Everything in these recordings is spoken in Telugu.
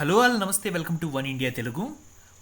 హలో ఆల్ నమస్తే welcome to one India Telugu.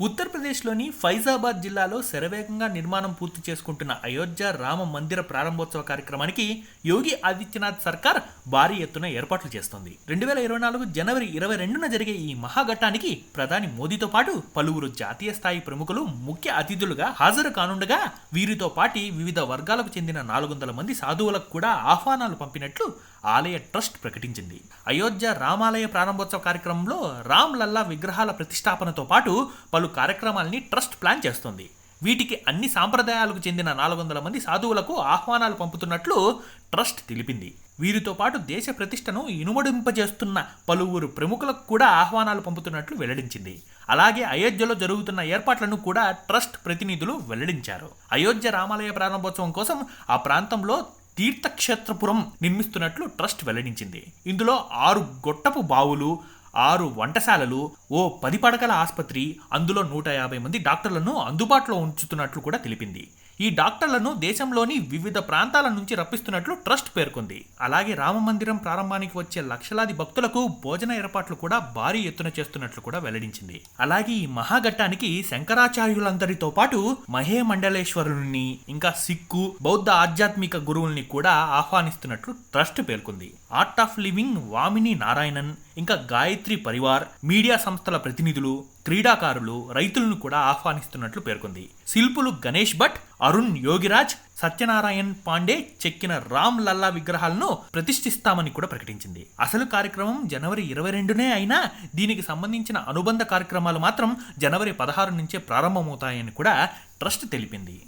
ఉత్తరప్రదేశ్లోని ఫైజాబాద్ జిల్లాలో శరవేగంగా నిర్మాణం పూర్తి చేసుకుంటున్న అయోధ్య రామ మందిర ప్రారంభోత్సవ కార్యక్రమానికి యోగి ఆదిత్యనాథ్ సర్కార్ భారీ ఎత్తున ఏర్పాట్లు చేస్తోంది. రెండు వేల ఇరవై నాలుగు జనవరి ఇరవై రెండున జరిగే ఈ మహాఘట్టానికి ప్రధాని మోదీతో పాటు పలువురు జాతీయ స్థాయి ప్రముఖులు ముఖ్య అతిథులుగా హాజరు కానుండగా వీరితో పాటి వివిధ వర్గాలకు చెందిన నాలుగు వందల మంది సాధువులకు కూడా ఆహ్వానాలు పంపినట్లు ఆలయ ట్రస్ట్ ప్రకటించింది. అయోధ్య రామాలయ ప్రారంభోత్సవ కార్యక్రమంలో రామ్ లల్లా విగ్రహాల ప్రతిష్టాపనతో పాటు పలు కార్యక్రమాల్ని ట్రస్ట్ ప్లాన్ చేస్తోంది. వీటికి అన్ని సాంప్రదాయాలకు చెందిన నాలుగు వందల మంది సాధువులకు ఆహ్వానాలు పంపుతున్నట్లు ట్రస్ట్ తెలిపింది. వీరితో పాటు దేశ ప్రతిష్టను ఇనుమడింపజేస్తున్న పలువురు ప్రముఖులకు కూడా ఆహ్వానాలు పంపుతున్నట్లు వెల్లడించింది. అలాగే అయోధ్యలో జరుగుతున్న ఏర్పాట్లను కూడా ట్రస్ట్ ప్రతినిధులు వెల్లడించారు. అయోధ్య రామాలయ ప్రారంభోత్సవం కోసం ఆ ప్రాంతంలో తీర్థక్షేత్రపురం నిర్మిస్తున్నట్లు ట్రస్ట్ వెల్లడించింది. ఇందులో ఆరు గొట్టపు బావులు ఆరు వంటశాలలు ఓ పది పడకల ఆసుపత్రి అందులో నూట యాభై మంది డాక్టర్లను అందుబాటులో ఉంచుతున్నట్లు కూడా తెలిపింది. ఈ డాక్టర్లను దేశంలోని వివిధ ప్రాంతాల నుంచి రప్పిస్తున్నట్లు ట్రస్ట్ పేర్కొంది. అలాగే రామ మందిరం ప్రారంభానికి వచ్చే లక్షలాది భక్తులకు భోజన ఏర్పాట్లు కూడా భారీ ఎత్తున చేస్తున్నట్లు కూడా వెల్లడించింది. అలాగే ఈ మహాఘట్టానికి శంకరాచార్యులందరితో పాటు మహే మండలేశ్వరుల్ని ఇంకా సిక్కు బౌద్ధ ఆధ్యాత్మిక గురువుల్ని కూడా ఆహ్వానిస్తున్నట్లు ట్రస్ట్ పేర్కొంది. ఆర్ట్ ఆఫ్ లివింగ్ వామిని నారాయణన్ ఇంకా గాయత్రి పరివార్ మీడియా సంస్థల ప్రతినిధులు క్రీడాకారులు రైతులను కూడా ఆహ్వానిస్తున్నట్లు పేర్కొంది. శిల్పులు గణేష్ భట్ అరుణ్ యోగిరాజ్ సత్యనారాయణ్ పాండే చెక్కిన రామ్ లల్లా విగ్రహాలను ప్రతిష్ఠిస్తామని కూడా ప్రకటించింది. అసలు కార్యక్రమం జనవరి ఇరవై రెండునే అయినా దీనికి సంబంధించిన అనుబంధ కార్యక్రమాలు మాత్రం జనవరి పదహారు నుంచే ప్రారంభమవుతాయని కూడా ట్రస్ట్ తెలిపింది.